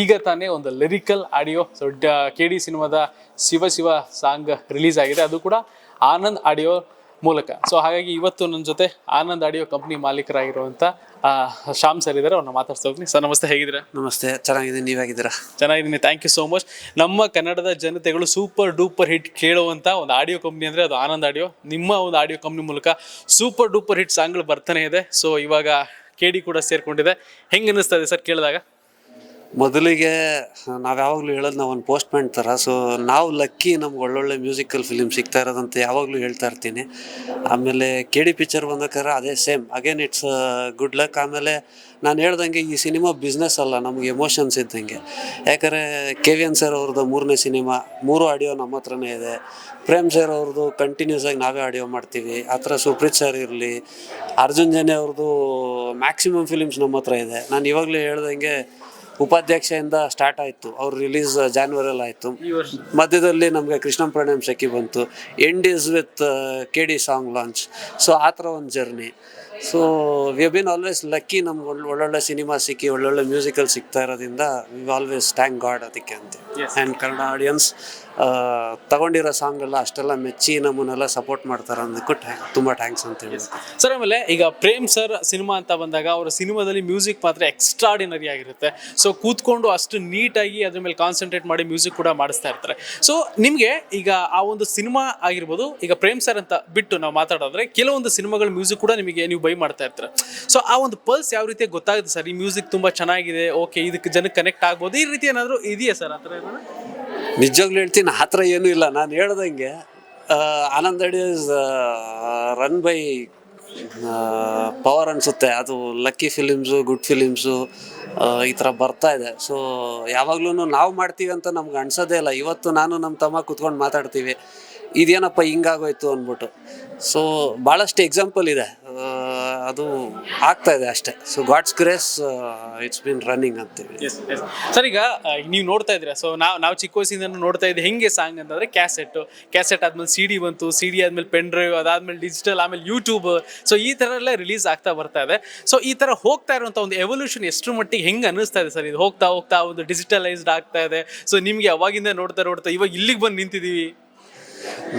ಈಗ ತಾನೇ ಒಂದು lyrical audio so K D ಸಿನಿಮಾದ ಶಿವ ಶಿವ ಸಾಂಗ್ ರಿಲೀಸ್ ಆಗಿದೆ. ಅದು ಕೂಡ ಆನಂದ್ ಆಡಿಯೋ ಮೂಲಕ. ಸೊ ಹಾಗಾಗಿ ಇವತ್ತು ನನ್ನ ಜೊತೆ ಆನಂದ್ ಆಡಿಯೋ ಕಂಪ್ನಿ ಮಾಲೀಕರಾಗಿರುವಂಥ ಶ್ಯಾಮ್ ಸರ್ ಇದ್ದಾರೆ. ಅವ್ರನ್ನ ಮಾತಾಡ್ತಾ ಹೋಗ್ತೀನಿ. ಸರ್ ನಮಸ್ತೆ. ಹೇಗಿದ್ದೀರಾ? ನಮಸ್ತೆ. ಚೆನ್ನಾಗಿದ್ದೀನಿ. ನೀವಾಗಿದ್ದೀರಾ ಚೆನ್ನಾಗಿದ್ದೀನಿ. ಥ್ಯಾಂಕ್ ಯು ಸೋ ಮಚ್ ನಮ್ಮ ಕನ್ನಡದ ಜನತೆಗಳು ಸೂಪರ್ ಡೂಪರ್ ಹಿಟ್ ಕೇಳುವಂಥ ಒಂದು ಆಡಿಯೋ ಕಂಪ್ನಿ ಅಂದರೆ ಅದು ಆನಂದ್ ಆಡಿಯೋ ನಿಮ್ಮ ಒಂದು ಆಡಿಯೋ ಕಂಪ್ನಿ ಮೂಲಕ ಸೂಪರ್ ಡೂಪರ್ ಹಿಟ್ ಸಾಂಗ್ಗಳು ಬರ್ತಾನೆ ಇದೆ. ಸೊ ಇವಾಗ ಕೆ ಡಿ ಕೂಡ ಸೇರ್ಕೊಂಡಿದೆ. ಹೆಂಗೆ ಅನ್ನಿಸ್ತಾ ಇದೆ ಸರ್ ಕೇಳಿದಾಗ? ಮೊದಲಿಗೆ ನಾವು ಯಾವಾಗಲೂ ಹೇಳೋದು ನಾವು ಒಂದು ಪೋಸ್ಟ್ ಮ್ಯಾನ್ ಥರ ಸೊ ನಾವು ಲಕ್ಕಿ ನಮ್ಗೆ ಒಳ್ಳೊಳ್ಳೆ ಮ್ಯೂಸಿಕಲ್ ಫಿಲಿಮ್ ಸಿಗ್ತಾ ಇರೋದಂತ ಯಾವಾಗಲೂ ಹೇಳ್ತಾ ಇರ್ತೀನಿ. ಆಮೇಲೆ ಕೆ ಡಿ ಪಿಕ್ಚರ್ ಬಂದಕ್ಕಾರ ಅದೇ same again it's good luck ಆಮೇಲೆ ನಾನು ಹೇಳ್ದಂಗೆ ಈ ಸಿನಿಮಾ ಬಿಸ್ನೆಸ್ ಅಲ್ಲ, ನಮ್ಗೆ ಎಮೋಷನ್ಸ್ ಇದ್ದಂಗೆ. ಯಾಕಂದರೆ ಕೆ ವಿ ಎನ್ ಸರ್ ಅವ್ರದ್ದು ಮೂರನೇ ಸಿನಿಮಾ ಮೂರು ಆಡಿಯೋ ನಮ್ಮ ಹತ್ರನೇ ಇದೆ. ಪ್ರೇಮ್ ಸರ್ ಅವ್ರದ್ದು ಕಂಟಿನ್ಯೂಸ್ ಆಗಿ ನಾವೇ ಆಡಿಯೋ ಮಾಡ್ತೀವಿ. ಆ ಥರ ಸುಪ್ರೀತ್ ಸರ್ ಇರಲಿ, ಅರ್ಜುನ್ ಜನೆ ಅವ್ರದ್ದು ಮ್ಯಾಕ್ಸಿಮಮ್ ಫಿಲಿಮ್ಸ್ ನಮ್ಮ ಹತ್ರ ಇದೆ. ನಾನು ಇವಾಗಲೇ ಹೇಳ್ದಂಗೆ ಉಪಾಧ್ಯಕ್ಷೆಯಿಂದ ಸ್ಟಾರ್ಟ್ ಆಯಿತು. ಅವ್ರು ರಿಲೀಸ್ ಜಾನ್ವರಿಯಲ್ಲಿ ಆಯಿತು. ಮಧ್ಯದಲ್ಲಿ ನಮಗೆ ಕೃಷ್ಣ ಪ್ರಣಯಂ ಸಖಿ ಬಂತು. And is with K D song launch so ಆ ಥರ ಒಂದು journey so we been always lucky ನಮ್ಗೆ ಒಳ್ಳೊಳ್ಳೆ ಸಿನಿಮಾ ಸಿಕ್ಕಿ ಒಳ್ಳೊಳ್ಳೆ ಮ್ಯೂಸಿಕಲ್ ಸಿಗ್ತಾ ಇರೋದ್ರಿಂದ ವಿ ಆಲ್ವೇಸ್ ಥ್ಯಾಂಕ್ ಗಾಡ್ ಅದಕ್ಕೆ ಅಂತ. ಆ್ಯಂಡ್ ಕನ್ನಡ ಆಡಿಯನ್ಸ್ ತಗೊಂಡಿರೋ ಸಾಂಗ್ ಎಲ್ಲ ಅಷ್ಟೆಲ್ಲ ಮೆಚ್ಚಿ ನಮ್ಮನ್ನೆಲ್ಲ ಸಪೋರ್ಟ್ ಮಾಡ್ತಾರೆ ಟ್ಯಾಂಕ್ ತುಂಬ ಥ್ಯಾಂಕ್ಸ್ ಅಂತ ಹೇಳಿ ಸರ್ ಆಮೇಲೆ ಈಗ ಪ್ರೇಮ್ ಸರ್ ಸಿನಿಮಾ ಅಂತ ಬಂದಾಗ ಅವರ ಸಿನಿಮಾದಲ್ಲಿ ಮ್ಯೂಸಿಕ್ ಮಾತ್ರ ಎಕ್ಸ್ಟ್ರಾಡಿನರಿ ಆಗಿರುತ್ತೆ. ಸೊ ಕೂತ್ಕೊಂಡು ಅಷ್ಟು ನೀಟಾಗಿ ಅದ್ರ ಮೇಲೆ ಕಾನ್ಸಂಟ್ರೇಟ್ ಮಾಡಿ ಮ್ಯೂಸಿಕ್ ಕೂಡ ಮಾಡಿಸ್ತಾ ಇರ್ತಾರೆ. ಸೊ ನಿಮಗೆ ಈಗ ಆ ಒಂದು ಸಿನಿಮಾ ಆಗಿರ್ಬೋದು, ಈಗ ಪ್ರೇಮ್ ಸರ್ ಅಂತ ಬಿಟ್ಟು ನಾವು ಮಾತಾಡೋದ್ರೆ ಕೆಲವೊಂದು ಸಿನಿಮಾಗಳ ಮ್ಯೂಸಿಕ್ ಕೂಡ ನಿಮಗೆ ನೀವು ಬೈ ಮಾಡ್ತಾ ಇರ್ತಾರೆ. ಸೊ ಆ ಒಂದು ಪಲ್ಸ್ ಯಾವ ರೀತಿ ಗೊತ್ತಾಗುತ್ತೆ ಸರ್ ಈ ಮ್ಯೂಸಿಕ್ ತುಂಬ ಚೆನ್ನಾಗಿದೆ ಓಕೆ ಇದಕ್ಕೆ ಜನಕ್ಕೆ ಕನೆಕ್ಟ್ ಆಗ್ಬೋದು. ಈ ರೀತಿ ಏನಾದರೂ ಇದೆಯಾ ಸರ್ ಆ ಥರ ಏನಾದ್ರು? ನಿಜವಾಗ್ಲೂ ಹೇಳ್ತೀನಿ ಆ ಥರ ಏನೂ ಇಲ್ಲ. ನಾನು ಹೇಳ್ದಂಗೆ Anand is run by power ಅನಿಸುತ್ತೆ. ಅದು ಲಕ್ಕಿ ಫಿಲಿಮ್ಸು, ಗುಡ್ ಫಿಲಿಮ್ಸು ಈ ಥರ ಬರ್ತಾ ಇದೆ. ಸೊ ಯಾವಾಗ್ಲೂ ನಾವು ಮಾಡ್ತೀವಿ ಅಂತ ನಮ್ಗೆ ಅನ್ಸೋದೇ ಇಲ್ಲ. ಇವತ್ತು ನಾನು ನಮ್ಮ ತಮ್ಮ ಕುತ್ಕೊಂಡು ಮಾತಾಡ್ತೀವಿ. ಇದೇನಪ್ಪ ಹಿಂಗಾಗೋಯ್ತು ಅಂದ್ಬಿಟ್ಟು. ಸೊ ಭಾಳಷ್ಟು ಎಕ್ಸಾಂಪಲ್ ಇದೆ. ಅದು ಆಗ್ತಾ ಇದೆ ಅಷ್ಟೇ. So God's grace it's been running ಅಂತೇಳಿ ಸರ್, ಈಗ ನೀವು ನೋಡ್ತಾ ಇದ್ದೀರಾ? ಸೊ ನಾವು ನಾವು ಚಿಕ್ಕ ವಯಸ್ಸಿಂದ ನೋಡ್ತಾ ಇದ್ದೆ ಹೆಂಗೆ ಸಾಂಗ್ ಅಂತಂದ್ರೆ ಕ್ಯಾಸೆಟ್ ಕ್ಯಾಸೆಟ್ ಆದ್ಮೇಲೆ ಸಿ ಡಿ ಬಂತು ಸಿ ಡಿ ಆದ್ಮೇಲೆ ಪೆನ್ ಡ್ರೈವ್ ಅದಾದ್ಮೇಲೆ ಡಿಜಿಟಲ್ ಆಮೇಲೆ ಯೂಟ್ಯೂಬ್ ಸೊ ಈ ಥರ ಎಲ್ಲ ರಿಲೀಸ್ ಆಗ್ತಾ ಬರ್ತಾ ಇದೆ. ಸೊ ಈ ಥರ ಹೋಗ್ತಾ ಇರುವಂಥ ಒಂದು ಎವಲ್ಯೂಷನ್ ಎಷ್ಟು ಮಟ್ಟಿಗೆ ಹೆಂಗೆ ಅನ್ನಿಸ್ತಾ ಇದೆ ಸರ್? ಇದು ಹೋಗ್ತಾ ಹೋಗ್ತಾ ಒಂದು ಡಿಜಿಟಲೈಸ್ಡ್ ಆಗ್ತಾ ಇದೆ. ಸೊ ನಿಮಗೆ ಅವಾಗಿಂದ ನೋಡ್ತಾ ನೋಡ್ತಾ ಇವಾಗ ಇಲ್ಲಿಗೆ ಬಂದು ನಿಂತಿದ್ದೀವಿ.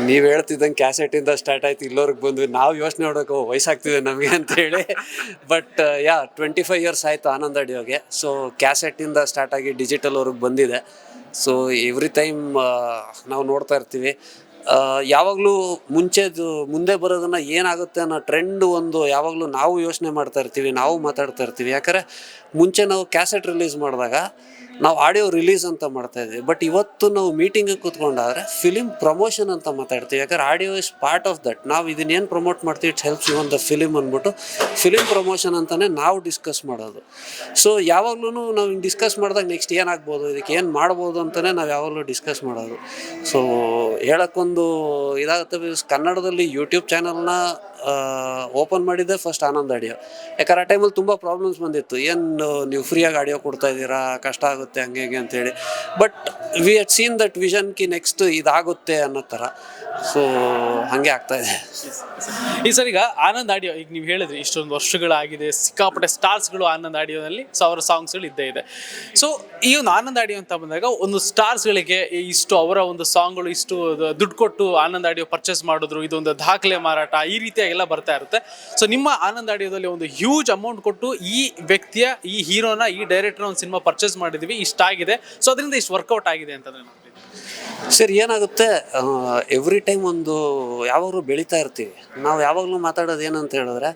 ನೀವು ಹೇಳ್ತಿದ್ದಂಗೆ ಕ್ಯಾಸೆಟಿಂದ ಸ್ಟಾರ್ಟ್ ಆಯ್ತು, ಇಲ್ಲೋರ್ಗೆ ಬಂದ್ವಿ. ನಾವು ಯೋಚನೆ ಮಾಡೋಕೆ ವಯಸ್ಸಾಗ್ತಿದೆ ನಮಗೆ ಅಂತೇಳಿ but ya twenty five years ಆಯಿತು ಆನಂದ್ ಅಡಿಯೋಗೆ ಸೊ ಕ್ಯಾಸೆಟಿಂದ ಸ್ಟಾರ್ಟ್ ಆಗಿ ಡಿಜಿಟಲ್ ಅವ್ರಿಗೆ ಬಂದಿದೆ. ಸೊ ಎವ್ರಿ ಟೈಮ್ ನಾವು ನೋಡ್ತಾ ಇರ್ತೀವಿ. ಯಾವಾಗಲೂ ಮುಂಚೆದು, ಮುಂದೆ ಬರೋದನ್ನು ಏನಾಗುತ್ತೆ ಅನ್ನೋ ಟ್ರೆಂಡ್ ಒಂದು ಯಾವಾಗಲೂ ನಾವು ಯೋಚನೆ ಮಾಡ್ತಾ ಇರ್ತೀವಿ, ನಾವು ಮಾತಾಡ್ತಾ ಇರ್ತೀವಿ. ಯಾಕಂದರೆ ಮುಂಚೆ ನಾವು ಕ್ಯಾಸೆಟ್ ರಿಲೀಸ್ ಮಾಡಿದಾಗ ನಾವು ಆಡಿಯೋ ರಿಲೀಸ್ ಅಂತ ಮಾಡ್ತಾ ಇದ್ವಿ. ಬಟ್ ಇವತ್ತು ನಾವು ಮೀಟಿಂಗಿಗೆ ಕೂತ್ಕೊಂಡಾದ್ರೆ ಫಿಲಿಮ್ ಪ್ರಮೋಷನ್ ಅಂತ ಮಾತಾಡ್ತೀವಿ. ಯಾಕಂದ್ರೆ audio is part of that ನಾವು ಇದನ್ನೇನು ಪ್ರಮೋಟ್ ಮಾಡ್ತೀವಿ? It's helps even the film ಅಂದ್ಬಿಟ್ಟು ಫಿಲಿಮ್ ಪ್ರಮೋಷನ್ ಅಂತಲೇ ನಾವು ಡಿಸ್ಕಸ್ ಮಾಡೋದು. ಸೊ ಯಾವಾಗ್ಲೂ ನಾವು ಹಿಂಗೆ ಡಿಸ್ಕಸ್ ಮಾಡಿದಾಗ ನೆಕ್ಸ್ಟ್ ಏನಾಗ್ಬೋದು? ಇದಕ್ಕೆ ಏನು ಮಾಡ್ಬೋದು ಅಂತಲೇ ನಾವು ಯಾವಾಗಲೂ ಡಿಸ್ಕಸ್ ಮಾಡೋದು. ಸೊ ಹೇಳೋಕ್ಕೊಂದು ಇದಾಗುತ್ತೆ ಕನ್ನಡದಲ್ಲಿ ಯೂಟ್ಯೂಬ್ ಚಾನಲ್ನ ಓಪನ್ ಮಾಡಿದ್ದೆ ಫಸ್ಟ್ ಆನಂದ್ ಆಡಿಯೋ ಯಾಕಂದ್ರೆ ಆ ಟೈಮಲ್ಲಿ ತುಂಬ ಪ್ರಾಬ್ಲಮ್ಸ್ ಬಂದಿತ್ತು. ಏನು, ನೀವು ಫ್ರೀಯಾಗಿ ಆಡಿಯೋ ಕೊಡ್ತಾ ಇದ್ದೀರಾ? ಕಷ್ಟ ಆಗುತ್ತೆ, ಹಂಗೆ, ಹಿಂಗೆ ಅಂತೇಳಿ. But we had seen that vision Ki next ಇದಾಗುತ್ತೆ ಅನ್ನೋ ಥರ ಸೊ ಹಾಗೆ ಆಗ್ತಾ ಇದೆ ಈ ಸರ್ ಈಗ ಆನಂದ್ ಆಡಿಯೋ, ಈಗ ನೀವು ಹೇಳಿದ್ರಿ ಇಷ್ಟೊಂದು ವರ್ಷಗಳಾಗಿದೆ, ಸಿಕ್ಕಾಪಟ್ಟೆ ಸ್ಟಾರ್ಸ್ಗಳು ಆನಂದ್ ಆಡಿಯೋನಲ್ಲಿ ಸೊ ಅವರ ಸಾಂಗ್ಸ್ಗಳು ಇದ್ದೇ ಇದೆ. ಸೊ ಈ ಒಂದು ಆನಂದ್ ಆಡಿಯೋ ಅಂತ ಬಂದಾಗ ಒಂದು ಸ್ಟಾರ್ಸ್ಗಳಿಗೆ ಇಷ್ಟು ಅವರ ಒಂದು ಸಾಂಗ್ಗಳು ಇಷ್ಟು ದುಡ್ಡು ಕೊಟ್ಟು ಆನಂದ್ ಆಡಿಯೋ ಪರ್ಚೇಸ್ ಮಾಡಿದ್ರು, ಇದೊಂದು ದಾಖಲೆ ಮಾರಾಟ, ಈ ರೀತಿಯಾಗೆಲ್ಲ ಬರ್ತಾ ಇರುತ್ತೆ. ಸೊ ನಿಮ್ಮ ಆನಂದ್ ಆಡಿಯೋದಲ್ಲಿ ಒಂದು ಹ್ಯೂಜ್ ಅಮೌಂಟ್ ಕೊಟ್ಟು ಈ ವ್ಯಕ್ತಿಯ, ಈ ಹೀರೋನ, ಈ ಡೈರೆಕ್ಟರ್ ಒಂದು ಸಿನಿಮಾ ಪರ್ಚೇಸ್ ಮಾಡಿದ್ವಿ ಇಷ್ಟಾಗಿದೆ. ಸೊ ಅದರಿಂದ ಇಷ್ಟು ವರ್ಕೌಟ್ ಆಗಿದೆ. ಅಂತಂದ್ರೆ ನಾವು ಸರ್, ಏನಾಗುತ್ತೆ ಎವ್ರಿ ಟೈಮ್ ಒಂದು ಯಾವಾಗಲೂ ಬೆಳೀತಾ ಇರ್ತೀವಿ. ನಾವು ಯಾವಾಗಲೂ ಮಾತಾಡೋದು ಏನಂತ ಹೇಳಿದ್ರೆ,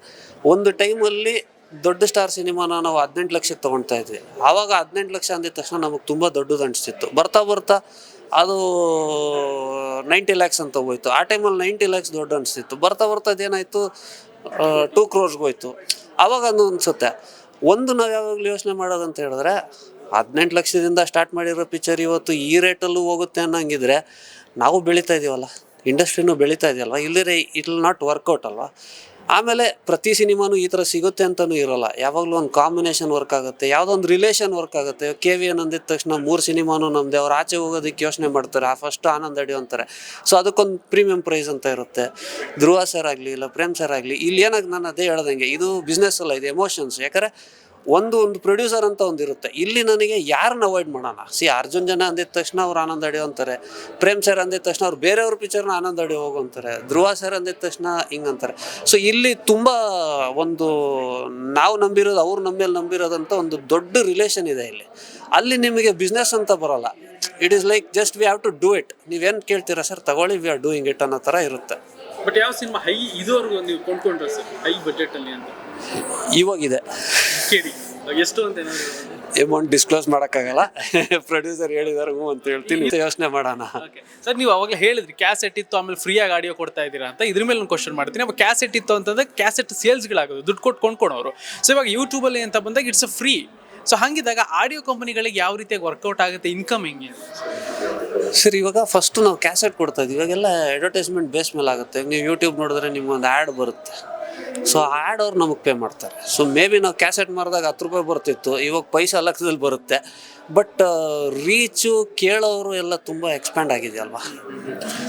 ಒಂದು ಟೈಮಲ್ಲಿ ದೊಡ್ಡ ಸ್ಟಾರ್ ಸಿನಿಮಾನ ನಾವು ಹದಿನೆಂಟು ಲಕ್ಷಕ್ಕೆ ತೊಗೊಳ್ತಾ ಇದ್ವಿ. ಆವಾಗ ಹದಿನೆಂಟು ಲಕ್ಷ ಅಂದಿದ ತಕ್ಷಣ ನಮಗೆ ತುಂಬ ದೊಡ್ಡದು ಅನಿಸ್ತಿತ್ತು. ಬರ್ತಾ ಬರ್ತಾ ಅದು ನೈಂಟಿ ಲ್ಯಾಕ್ಸ್ ಅಂತ ಹೋಯ್ತು. ಆ ಟೈಮಲ್ಲಿ ನೈಂಟಿ ಲ್ಯಾಕ್ಸ್ ದೊಡ್ಡ ಅನಿಸ್ತಿತ್ತು. ಬರ್ತಾ ಬರ್ತಾ ಅದೇನಾಯಿತು ಟೂ ಕ್ರೋರ್ಸ್ಗೆ ಹೋಯ್ತು. ಆವಾಗ ಅದು ಅನಿಸುತ್ತೆ. ಒಂದು ನಾವು ಯಾವಾಗಲೂ ಯೋಚನೆ ಮಾಡೋದಂತ ಹೇಳಿದ್ರೆ ಹದಿನೆಂಟು ಲಕ್ಷದಿಂದ ಸ್ಟಾರ್ಟ್ ಮಾಡಿರೋ ಪಿಕ್ಚರ್ ಇವತ್ತು ಈ ರೇಟಲ್ಲೂ ಹೋಗುತ್ತೆ ಅನ್ನಂಗಿದ್ರೆ ನಾವು ಬೆಳೀತಾ ಇದೀವಲ್ಲ. ಇಂಡಸ್ಟ್ರಿನೂ ಬೆಳೀತಾ ಇದೆಯಲ್ವ? ಇಲ್ಲದೆ ಇಟ್ ವಿಲ್ ನಾಟ್ ವರ್ಕೌಟ್ ಅಲ್ವಾ? ಆಮೇಲೆ ಪ್ರತಿ ಸಿನಿಮಾನು ಈ ಥರ ಸಿಗುತ್ತೆ ಅಂತಲೂ ಇರೋಲ್ಲ. ಯಾವಾಗಲೂ ಒಂದು ಕಾಂಬಿನೇಷನ್ ವರ್ಕ್ ಆಗುತ್ತೆ ಯಾವುದೋ ಒಂದು ರಿಲೇಷನ್ ವರ್ಕ್ ಆಗುತ್ತೆ. ಕೆ ವಿ ಎನ್ ಅಂದಿದ ತಕ್ಷಣ ಮೂರು ಸಿನಿಮಾನು ನಮ್ಮದೇ ಅವ್ರು ಆಚೆ ಹೋಗೋದಕ್ಕೆ ಯೋಚನೆ ಮಾಡ್ತಾರೆ. ಆ ಫಸ್ಟ್ ಆನಂದ್ ಅಡಿ ಅಂತಾರೆ. ಸೊ ಅದಕ್ಕೊಂದು ಪ್ರೀಮಿಯಂ ಪ್ರೈಸ್ ಅಂತ ಇರುತ್ತೆ. ಧ್ರುವ ಸರ್ ಆಗಲಿ ಇಲ್ಲ ಪ್ರೇಮ್ ಸರ್ ಆಗಲಿ, ಇಲ್ಲಿ ಏನಾಗಿ ನಾನು ಅದೇ ಹೇಳ್ದಂಗೆ, ಇದು ಬಿಸ್ನೆಸ್ ಅಲ್ಲ, ಇದು ಎಮೋಷನ್ಸ್ ಯಾಕಂದರೆ ಒಂದು ಒಂದು ಪ್ರೊಡ್ಯೂಸರ್ ಅಂತ ಒಂದು ಇರುತ್ತೆ. ಇಲ್ಲಿ ನನಗೆ ಯಾರನ್ನ ಅವಾಯ್ಡ್ ಮಾಡೋಣ? ಸಿ ಅರ್ಜುನ್ ಜನ ಅಂದಿದ ತಕ್ಷಣ ಅವ್ರು ಆನಂದ ಅಡಿ ಅಂತಾರೆ. ಪ್ರೇಮ್ ಸರ್ ಅಂದಿದ ತಕ್ಷಣ ಅವ್ರು ಬೇರೆಯವ್ರ ಪಿಕ್ಚರ್ನ ಆನಂದ ಅಡಿ ಹೋಗು ಅಂತಾರೆ. ಧ್ರುವ ಸರ್ ಅಂದಿದ ತಕ್ಷಣ ಹಿಂಗೆ ಅಂತಾರೆ. ಸೊ ಇಲ್ಲಿ ತುಂಬ ಒಂದು ನಾವು ನಂಬಿರೋದು ಅವ್ರು ನಮ್ಮೇಲೆ ನಂಬಿರೋದಂತ ಒಂದು ದೊಡ್ಡ ರಿಲೇಷನ್ ಇದೆ ಇಲ್ಲಿ. ಅಲ್ಲಿ ನಿಮಗೆ ಬಿಸ್ನೆಸ್ ಅಂತ ಬರೋಲ್ಲ. It is like just we have to do it ನೀವೇನು ಕೇಳ್ತೀರಾ ಸರ್ ತಗೊಳ್ಳಿ ವಿ ಆರ್ ಡೂಯಿಂಗ್ ಇಟ್ ಅನ್ನೋ ಥರ ಇರುತ್ತೆ. ಬಟ್ ಯಾವ ಸಿನಿಮಾ ಹೈ ಇದುವರೆಗೂ ನೀವು ಕೊಂಡ್ಕೊಂಡ್ರೆ ಸರ್ ಹೈ ಬಜೆಟಲ್ಲಿ ಅಂತ. ಇವಾಗಿದೆ. ಕೇಳಿ. ಎಷ್ಟು ಅಂತ ಅಮೌಂಟ್ ಡಿಸ್ಕ್ಲೋಸ್ ಮಾಡೋಕ್ಕಾಗಲ್ಲ. ಪ್ರೊಡ್ಯೂಸರ್ ಹೇಳಿದಾರೆ ಹ್ಞೂ ಅಂತ ಹೇಳ್ತೀನಿ. ಯೋಚನೆ ಮಾಡೋಣ. ಸರ್ ನೀವು ಅವಾಗಲೇ ಹೇಳಿದ್ರಿ ಕ್ಯಾಸೆಟ್ ಇತ್ತು ಆಮೇಲೆ ಫ್ರೀಯಾಗಿ ಆಡಿಯೋ ಕೊಡ್ತಾ ಇದ್ದೀರಾ ಅಂತ. ಇದ್ರ ಮೇಲೆ ಒಂದು ಕ್ವಶನ್ ಮಾಡ್ತೀನಿ. ಅವಾಗ ಕ್ಯಾಸೆಟ್ ಇತ್ತು ಅಂತಂದ್ರೆ ಕ್ಯಾಸೆಟ್ ಸೇಲ್ಸ್ಗಳಾಗೋದು ದುಡ್ಡು ಕೊಟ್ಟು ಕೊಂಡ್ಕೊಳೋರು. ಸೊ ಇವಾಗ ಯೂಟ್ಯೂಬಲ್ಲಿ ಅಂತ ಬಂದಾಗ ಇಟ್ಸ್ ಅ ಫ್ರೀ ಸೊ ಹಂಗಿದಾಗ ಆಡಿಯೋ ಕಂಪನಿಗಳಿಗೆ ಯಾವ ರೀತಿಯಾಗಿ ವರ್ಕೌಟ್ ಆಗುತ್ತೆ ಇನ್ಕಮ್ ಹೆಂಗೆ? ಸರ್ ಇವಾಗ ಫಸ್ಟ್ ನಾವು ಕ್ಯಾಸೆಟ್ ಕೊಡ್ತಾ ಇದ್ದೀವಿ ಇವಾಗೆಲ್ಲ ಅಡ್ವರ್ಟೈಸ್ಮೆಂಟ್ ಬೇಸ್ ಮೇಲೆ ಆಗುತ್ತೆ ನೀವು ಯೂಟ್ಯೂಬ್ ನೋಡಿದ್ರೆ ನಿಮ್ಗೊಂದು ಆ್ಯಡ್ ಬರುತ್ತೆ. ಸೊ ಆ್ಯಡ್ ಅವ್ರು ನಮಗೆ ಪೇ ಮಾಡ್ತಾರೆ. ಸೊ ಮೇ ಬಿ ನಾವು ಕ್ಯಾಸೆಟ್ ಮಾರಿದಾಗ ಹತ್ತು ರೂಪಾಯಿ ಬರ್ತಿತ್ತು, ಇವಾಗ ಪೈಸಾ ಲಕ್ಷದಲ್ಲಿ ಬರುತ್ತೆ. ಬಟ್ ರೀಚು ಕೇಳೋರು ಎಲ್ಲ ತುಂಬ ಎಕ್ಸ್ಪ್ಯಾಂಡ್ ಆಗಿದೆ ಅಲ್ವಾ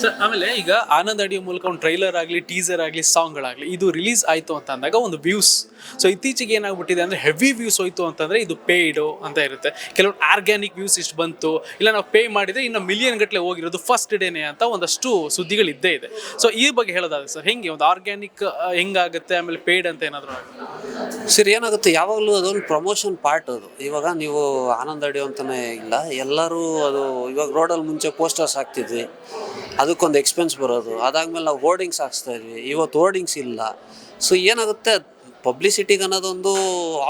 ಸರ್ ಆಮೇಲೆ ಈಗ ಆನಂದ್ ಅಡಿಯ ಮೂಲಕ ಒಂದು ಟ್ರೈಲರ್ ಆಗಲಿ ಟೀಸರ್ ಆಗಲಿ ಸಾಂಗ್ಗಳಾಗಲಿ ಇದು ರಿಲೀಸ್ ಆಯಿತು ಅಂತ ಅಂದಾಗ ಒಂದು ವ್ಯೂಸ್ ಸೊ ಇತ್ತೀಚೆಗೆ ಏನಾಗ್ಬಿಟ್ಟಿದೆ ಅಂದರೆ ಹೆವಿ ವ್ಯೂಸ್ ಹೋಯ್ತು ಅಂತಂದರೆ ಇದು ಪೇಯ್ಡು ಅಂತ ಇರುತ್ತೆ. ಕೆಲವೊಂದು ಆರ್ಗ್ಯಾನಿಕ್ ವ್ಯೂಸ್ ಇಷ್ಟು ಬಂತು, ಇಲ್ಲ ನಾವು ಪೇ ಮಾಡಿದರೆ ಇನ್ನು ಮಿಲಿಯನ್ ಗಟ್ಟಲೆ ಹೋಗಿರೋದು ಫಸ್ಟ್ ಡೇನೇ ಅಂತ ಒಂದಷ್ಟು ಸುದ್ದಿಗಳು ಇದ್ದೇ ಇದೆ. ಸೊ ಈ ಬಗ್ಗೆ ಹೇಳೋದಾದ್ರೆ ಸರ್ ಹೆಂಗೆ? ಒಂದು ಆರ್ಗ್ಯಾನಿಕ್ ಹೆಂಗಾಗುತ್ತೆ? ಆಮೇಲೆ ಪೇಯ್ಡ್ ಅಂತ ಏನಾದರೂ ಸರ್ ಏನಾಗುತ್ತೆ? ಯಾವಾಗಲೂ ಅದೊಂದು ಪ್ರಮೋಷನ್ ಪಾರ್ಟ್ ಅದು. ಇವಾಗ ನೀವು ಆನಂದ್ ಅಡಿಯೋ ಅಂತಲೇ ಇಲ್ಲ. ಎಲ್ಲರೂ ಅದು ಇವಾಗ ರೋಡಲ್ಲಿ ಮುಂಚೆ ಪೋಸ್ಟರ್ಸ್ ಹಾಕ್ತಿದ್ವಿ. ಅದಕ್ಕೊಂದು ಎಕ್ಸ್ಪೆನ್ಸ್ ಬರೋದು. ಅದಾದ್ಮೇಲೆ ನಾವು ಹೋರ್ಡಿಂಗ್ಸ್ ಹಾಕ್ಸ್ತಾ ಇದ್ವಿ. ಇವತ್ತು ಹೋರ್ಡಿಂಗ್ಸ್ ಇಲ್ಲ. ಸೊ ಏನಾಗುತ್ತೆ? ಪಬ್ಲಿಸಿಟಿಗೆ ಅನ್ನೋದೊಂದು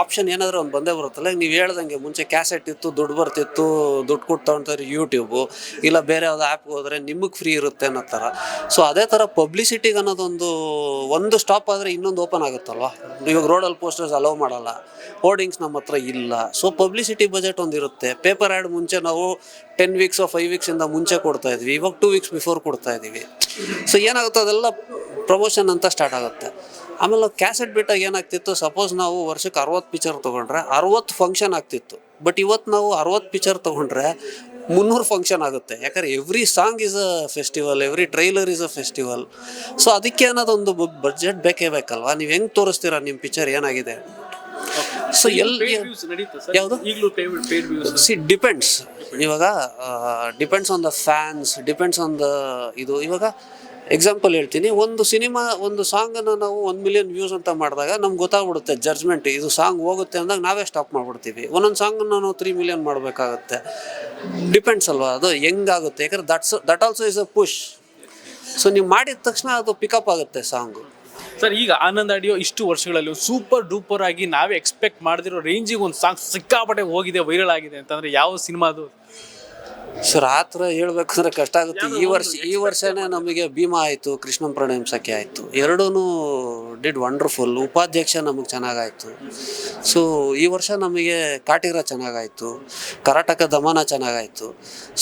ಆಪ್ಷನ್ ಏನಾದರೂ ಒಂದು ಬಂದೇ ಬರುತ್ತಲ್ಲ ನೀವು ಹೇಳ್ದಂಗೆ ಮುಂಚೆ ಕ್ಯಾಸೆಟ್ ಇತ್ತು, ದುಡ್ಡು ಬರ್ತಿತ್ತು, ದುಡ್ಡು ಕೊಟ್ಟು ತೊಗೊಂತಾರೆ ಯೂಟ್ಯೂಬು ಇಲ್ಲ ಬೇರೆ ಯಾವುದೋ ಆ್ಯಪ್ಗೆ ಹೋದರೆ ನಿಮಗೆ ಫ್ರೀ ಇರುತ್ತೆ ಅನ್ನೋ ಥರ ಸೊ ಅದೇ ಥರ ಪಬ್ಲಿಸಿಟಿಗೆ ಅನ್ನೋದೊಂದು, ಒಂದು ಸ್ಟಾಪ್ ಆದರೆ ಇನ್ನೊಂದು ಓಪನ್ ಆಗುತ್ತಲ್ವಾ? ಇವಾಗ ರೋಡಲ್ಲಿ ಪೋಸ್ಟರ್ಸ್ ಅಲೋ ಮಾಡಲ್ಲ ಹೋರ್ಡಿಂಗ್ಸ್ ನಮ್ಮ ಹತ್ರ ಇಲ್ಲ. ಸೊ ಪಬ್ಲಿಸಿಟಿ ಬಜೆಟ್ ಒಂದು ಇರುತ್ತೆ. ಪೇಪರ್ ಆ್ಯಡ್ ಮುಂಚೆ ನಾವು ಟೆನ್ ವೀಕ್ಸ್ ಫೈವ್ ವೀಕ್ಸಿಂದ ಮುಂಚೆ ಕೊಡ್ತಾ ಇದ್ವಿ, ಇವಾಗ ಟೂ ವೀಕ್ಸ್ ಬಿಫೋರ್ ಕೊಡ್ತಾ ಇದ್ದೀವಿ ಸೊ ಏನಾಗುತ್ತೆ ಅದೆಲ್ಲ ಪ್ರಮೋಷನ್ ಅಂತ ಸ್ಟಾರ್ಟ್ ಆಗುತ್ತೆ. ಆಮೇಲೆ ನಾವು ಕ್ಯಾಸೆಟ್ ಬಿಟ್ಟಾಗ ಏನಾಗ್ತಿತ್ತು? ಸಪೋಸ್ ನಾವು ವರ್ಷಕ್ಕೆ ಅರವತ್ತು ಪಿಕ್ಚರ್ ತೊಗೊಂಡ್ರೆ ಅರವತ್ತು ಫಂಕ್ಷನ್ ಆಗ್ತಿತ್ತು. ಬಟ್ ಇವತ್ತು ನಾವು ಅರವತ್ತು ಪಿಕ್ಚರ್ ತೊಗೊಂಡ್ರೆ ಮುನ್ನೂರು ಫಂಕ್ಷನ್ ಆಗುತ್ತೆ. ಯಾಕಂದ್ರೆ every song is a festival every trailer is a festival so ಅದಕ್ಕೆ ಅನ್ನೋದೊಂದು ಬಜೆಟ್ ಬೇಕೇ ಬೇಕಲ್ವಾ? ನೀವು ಹೆಂಗೆ ತೋರಿಸ್ತೀರಾ ನಿಮ್ಮ ಪಿಕ್ಚರ್ ಏನಾಗಿದೆ? ಸೊ ಎಲ್ಲಿ ಯಾವುದು? ಸಿ ಡಿಪೆಂಡ್ಸ್ ಇವಾಗ depends on the fans depends on the ಇದು. ಇವಾಗ ಎಕ್ಸಾಂಪಲ್ ಹೇಳ್ತೀನಿ. ಒಂದು ಸಿನಿಮಾ, ಒಂದು ಸಾಂಗನ್ನು ನಾವು ಒಂದು ಮಿಲಿಯನ್ ವ್ಯೂಸ್ ಅಂತ ಮಾಡಿದಾಗ ನಮ್ಗೆ ಗೊತ್ತಾಗ್ಬಿಡುತ್ತೆ ಜಡ್ಜ್ಮೆಂಟ್ ಇದು ಸಾಂಗ್ ಹೋಗುತ್ತೆ ಅಂದಾಗ ನಾವೇ ಸ್ಟಾಪ್ ಮಾಡ್ಬಿಡ್ತೀವಿ. ಒಂದೊಂದು ಸಾಂಗನ್ನು ನಾವು ತ್ರೀ ಮಿಲಿಯನ್ ಮಾಡಬೇಕಾಗುತ್ತೆ. ಡಿಪೆಂಡ್ಸ್ ಅಲ್ವಾ? ಅದು ಹೆಂಗಾಗುತ್ತೆ? ಯಾಕಂದ್ರೆ that's that also is a push so ನೀವು ಮಾಡಿದ ತಕ್ಷಣ ಅದು ಪಿಕಪ್ ಆಗುತ್ತೆ ಸಾಂಗು ಸರ್ ಈಗ ಆನಂದ್ ಆಡಿಯೋ ಇಷ್ಟು ವರ್ಷಗಳಲ್ಲಿ ಸೂಪರ್ ಡೂಪರ್ ಆಗಿ ನಾವೇ ಎಕ್ಸ್ಪೆಕ್ಟ್ ಮಾಡಿದಿರೋ ರೇಂಜಿಗೆ ಒಂದು ಸಾಂಗ್ ಸಿಕ್ಕಾಪಟ್ಟೆ ಹೋಗಿದೆ ವೈರಲ್ ಆಗಿದೆ ಅಂತಂದ್ರೆ ಯಾವ ಸಿನಿಮಾ ಅದು? ಸರ್ ಆ ಥರ ಹೇಳ್ಬೇಕಂದ್ರೆ ಕಷ್ಟ ಆಗುತ್ತೆ. ಈ ವರ್ಷ ಈ ವರ್ಷನೇ ನಮಗೆ ಭೀಮಾ ಆಯಿತು ಕೃಷ್ಣಂ ಪ್ರಣಯಂ ಸಖಿ ಆಯಿತು. ಎರಡೂ ಡಿಡ್ ವಂಡರ್ಫುಲ್ ಉಪಾಧ್ಯಕ್ಷ ನಮಗೆ ಚೆನ್ನಾಗಾಯಿತು. ಸೊ ಈ ವರ್ಷ ನಮಗೆ ಕಾಟಿರ ಚೆನ್ನಾಗಾಯಿತು. ಕರ್ನಾಟಕ ದಮನ ಚೆನ್ನಾಗಾಯಿತು.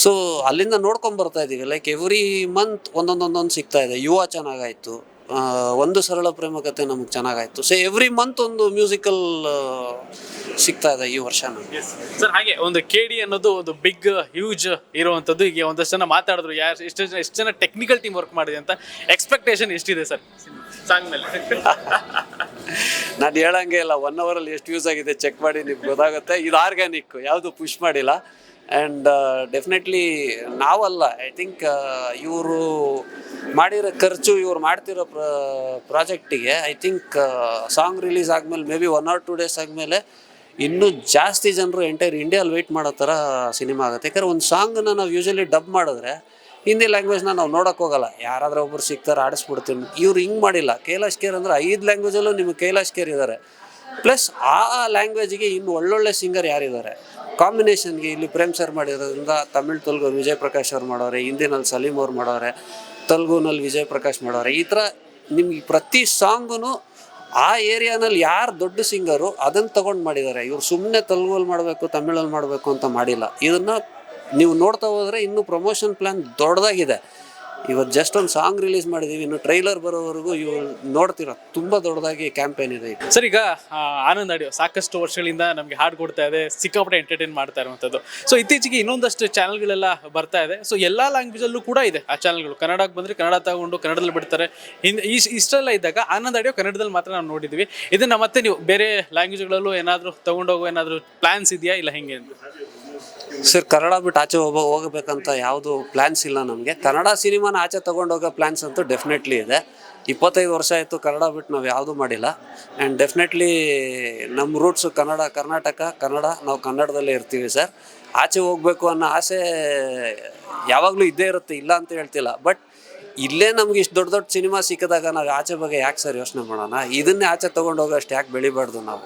ಸೊ ಅಲ್ಲಿಂದ ನೋಡ್ಕೊಂಡು ಬರ್ತಾ ಇದ್ದೀವಿ ಲೈಕ್ ಎವ್ರಿ ಮಂತ್ ಒಂದೊಂದೊಂದೊಂದು ಒಂದೊಂದು ಸಿಗ್ತಾ ಇದೆ. ಯುವ ಚೆನ್ನಾಗಾಯಿತು. ಒಂದು ಸರಳ ಪ್ರೇಮ ಕತೆ ನಮಗೆ ಚೆನ್ನಾಗಾಯ್ತು. ಸೊ ಎವ್ರಿ ಮಂತ್ ಒಂದು ಮ್ಯೂಸಿಕಲ್ ಸಿಗ್ತಾ ಇದೆ ಈ ವರ್ಷ ನಮಗೆ ಸರ್ ಹಾಗೆ ಒಂದು ಕೆ ಡಿ ಅನ್ನೋದು ಒಂದು ಬಿಗ್ ಹ್ಯೂಜ್ ಇರುವಂಥದ್ದು. ಈಗ ಒಂದಷ್ಟು ಜನ ಮಾತಾಡಿದ್ರು. ಯಾರು ಎಷ್ಟು ಜನ ಎಷ್ಟು ಜನ ಟೆಕ್ನಿಕಲ್ ಟೀಮ್ ವರ್ಕ್ ಮಾಡಿದೆ ಅಂತ ಎಕ್ಸ್ಪೆಕ್ಟೇಷನ್ ಎಷ್ಟಿದೆ ಸರ್ ಸಾಂಗ್ ಮೇಲೆ. ನಾನು ಹೇಳಂಗೆ ಇಲ್ಲ. ಒನ್ ಅವರಲ್ಲಿ ಎಷ್ಟು ಯೂಸ್ ಆಗಿದೆ ಚೆಕ್ ಮಾಡಿ ನಿಮ್ಗೆ ಗೊತ್ತಾಗುತ್ತೆ. ಇದು ಆರ್ಗ್ಯಾನಿಕ್. ಯಾವುದು ಪುಷ್ ಮಾಡಿಲ್ಲ. ಆ್ಯಂಡ್ ಡೆಫಿನೆಟ್ಲಿ ನಾವಲ್ಲ ಐ ಥಿಂಕ್ ಇವರು ಮಾಡಿರೋ ಖರ್ಚು, ಇವ್ರು ಮಾಡ್ತಿರೋ ಪ್ರ ಪ್ರಾಜೆಕ್ಟಿಗೆ ಐ ಥಿಂಕ್ ಸಾಂಗ್ ರಿಲೀಸ್ ಆದಮೇಲೆ maybe one or two days ಆದಮೇಲೆ ಇನ್ನೂ ಜಾಸ್ತಿ ಜನರು ಎಂಟೈರ್ ಇಂಡಿಯಲ್ಲಿ ವೆಯ್ಟ್ ಮಾಡೋ ಥರ ಸಿನಿಮಾ ಆಗುತ್ತೆ. ಯಾಕಂದ್ರೆ ಒಂದು ಸಾಂಗನ್ನ ನಾವು ಯೂಶಲಿ ಡಬ್ ಮಾಡಿದ್ರೆ ಹಿಂದಿ ಲ್ಯಾಂಗ್ವೇಜ್ನ ನಾವು ನೋಡೋಕೆ ಹೋಗಲ್ಲ. ಯಾರಾದರೂ ಒಬ್ಬರು ಸಿಗ್ತಾರೆ ಆಡಿಸ್ಬಿಡ್ತೀನಿ. ಇವ್ರು ಹಿಂಗೆ ಮಾಡಿಲ್ಲ. ಕೈಲಾಶ್ ಕೇರ್ ಅಂದರೆ ಐದು ಲ್ಯಾಂಗ್ವೇಜಲ್ಲೂ ನಿಮಗೆ ಕೈಲಾಶ್ ಕೇರ್ ಇದ್ದಾರೆ ಪ್ಲಸ್ ಆ ಲ್ಯಾಂಗ್ವೇಜಿಗೆ ಇನ್ನು ಒಳ್ಳೊಳ್ಳೆ ಸಿಂಗರ್ ಯಾರಿದ್ದಾರೆ? ಕಾಂಬಿನೇಷನ್ಗೆ ಇಲ್ಲಿ ಪ್ರೇಮ್ ಸರ್ ಮಾಡಿರೋದ್ರಿಂದ ತಮಿಳ್ ತೆಲುಗು ವಿಜಯ್ ಪ್ರಕಾಶ್ ಅವ್ರು ಮಾಡೋರೆ, ಹಿಂದಿನಲ್ಲಿ ಸಲೀಂ ಅವ್ರು ಮಾಡೋರೆ, ತೆಲುಗುನಲ್ಲಿ ವಿಜಯ್ ಪ್ರಕಾಶ್ ಮಾಡೋರೆ. ಈ ಥರ ನಿಮ್ಗೆ ಪ್ರತಿ ಸಾಂಗೂ ಆ ಏರಿಯಾನಲ್ಲಿ ಯಾರು ದೊಡ್ಡ ಸಿಂಗರು ಅದನ್ನು ತಗೊಂಡು ಮಾಡಿದ್ದಾರೆ ಇವ್ರು ಸುಮ್ಮನೆ ತೆಲುಗಲ್ಲಿ ಮಾಡಬೇಕು, ತಮಿಳಲ್ಲಿ ಮಾಡಬೇಕು ಅಂತ ಮಾಡಿಲ್ಲ. ಇದನ್ನು ನೀವು ನೋಡ್ತಾ ಹೋದರೆ ಇನ್ನೂ ಪ್ರಮೋಷನ್ ಪ್ಲ್ಯಾನ್ ದೊಡ್ಡದಾಗಿದೆ ಇವತ್ತು ಜಸ್ಟ್ ಒಂದು ಸಾಂಗ್ ರಿಲೀಸ್ ಮಾಡಿದೀವಿ. ಇನ್ನು ಟ್ರೈಲರ್ ಬರೋವರೆಗೂ ಇವು ನೋಡ್ತೀರ. ತುಂಬ ದೊಡ್ಡದಾಗಿ ಕ್ಯಾಂಪೇನ್ ಇದೆ ಸರ್, ಈಗ ಆನಂದ್ ಆಡಿಯೋ ಸಾಕಷ್ಟು ವರ್ಷಗಳಿಂದ ನಮಗೆ ಹಾಡು ಕೊಡ್ತಾ ಇದೆ, ಸಿಕ್ಕಾಪಟ್ಟೆ ಎಂಟರ್ಟೈನ್ ಮಾಡ್ತಾ ಇರುವಂಥದ್ದು ಸೊ ಇತ್ತೀಚೆಗೆ ಇನ್ನೊಂದಷ್ಟು ಚಾನಲ್ಗಳೆಲ್ಲ ಬರ್ತಾ ಇದೆ. ಸೊ ಎಲ್ಲ ಲ್ಯಾಂಗ್ವೇಜಲ್ಲೂ ಕೂಡ ಇದೆ ಆ ಚಾನಲ್ಗಳು ಕನ್ನಡಕ್ಕೆ ಬಂದರೆ ಕನ್ನಡ ತಗೊಂಡು ಕನ್ನಡದಲ್ಲಿ ಬಿಡ್ತಾರೆ. ಇಷ್ಟೆಲ್ಲ ಇದ್ದಾಗ ಆನಂದ್ ಆಡಿಯೋ ಕನ್ನಡದಲ್ಲಿ ಮಾತ್ರ ನಾವು ನೋಡಿದ್ವಿ. ಇದನ್ನ ಮತ್ತೆ ನೀವು ಬೇರೆ ಲ್ಯಾಂಗ್ವೇಜ್ಗಳಲ್ಲೂ ಏನಾದರೂ ತಗೊಂಡೋಗೋ ಏನಾದರೂ ಪ್ಲ್ಯಾನ್ಸ್ ಇದೆಯಾ ಇಲ್ಲ ಹೆಂಗೆ ಅಂತ? ಸರ್ ಕನ್ನಡ ಬಿಟ್ಟು ಆಚೆ ಹೋಗ, ಹೋಗಬೇಕಂತ ಯಾವುದು ಪ್ಲ್ಯಾನ್ಸ್ ಇಲ್ಲ ನಮಗೆ. ಕನ್ನಡ ಸಿನಿಮಾನ ಆಚೆ ತೊಗೊಂಡೋಗೋ ಪ್ಲ್ಯಾನ್ಸ್ ಅಂತೂ ಡೆಫಿನೆಟ್ಲಿ ಇದೆ. ಇಪ್ಪತ್ತೈದು ವರ್ಷ ಆಯಿತು ಕನ್ನಡ ಬಿಟ್ಟು ನಾವು ಯಾವುದೂ ಮಾಡಿಲ್ಲ. ಆ್ಯಂಡ್ ಡೆಫಿನೆಟ್ಲಿ ನಮ್ಮ ರೂಟ್ಸು ಕನ್ನಡ ಕರ್ನಾಟಕ ಕನ್ನಡ ನಾವು ಕನ್ನಡದಲ್ಲೇ ಇರ್ತೀವಿ ಸರ್ ಆಚೆ ಹೋಗಬೇಕು ಅನ್ನೋ ಆಸೆ ಯಾವಾಗಲೂ ಇದ್ದೇ ಇರುತ್ತೆ, ಇಲ್ಲ ಅಂತ ಹೇಳ್ತಿಲ್ಲ. ಬಟ್ ಇಲ್ಲೇ ನಮ್ಗೆ ಇಷ್ಟು ದೊಡ್ಡ ದೊಡ್ಡ ಸಿನಿಮಾ ಸಿಕ್ಕಿದಾಗ ನಾವು ಆಚೆ ಬಗ್ಗೆ ಯಾಕೆ ಸರ್ ಯೋಚನೆ ಮಾಡೋಣ? ಇದನ್ನೇ ಆಚೆ ತೊಗೊಂಡು ಹೋಗೋಷ್ಟು ಯಾಕೆ ಬೆಳಿಬಾರ್ದು ನಾವು?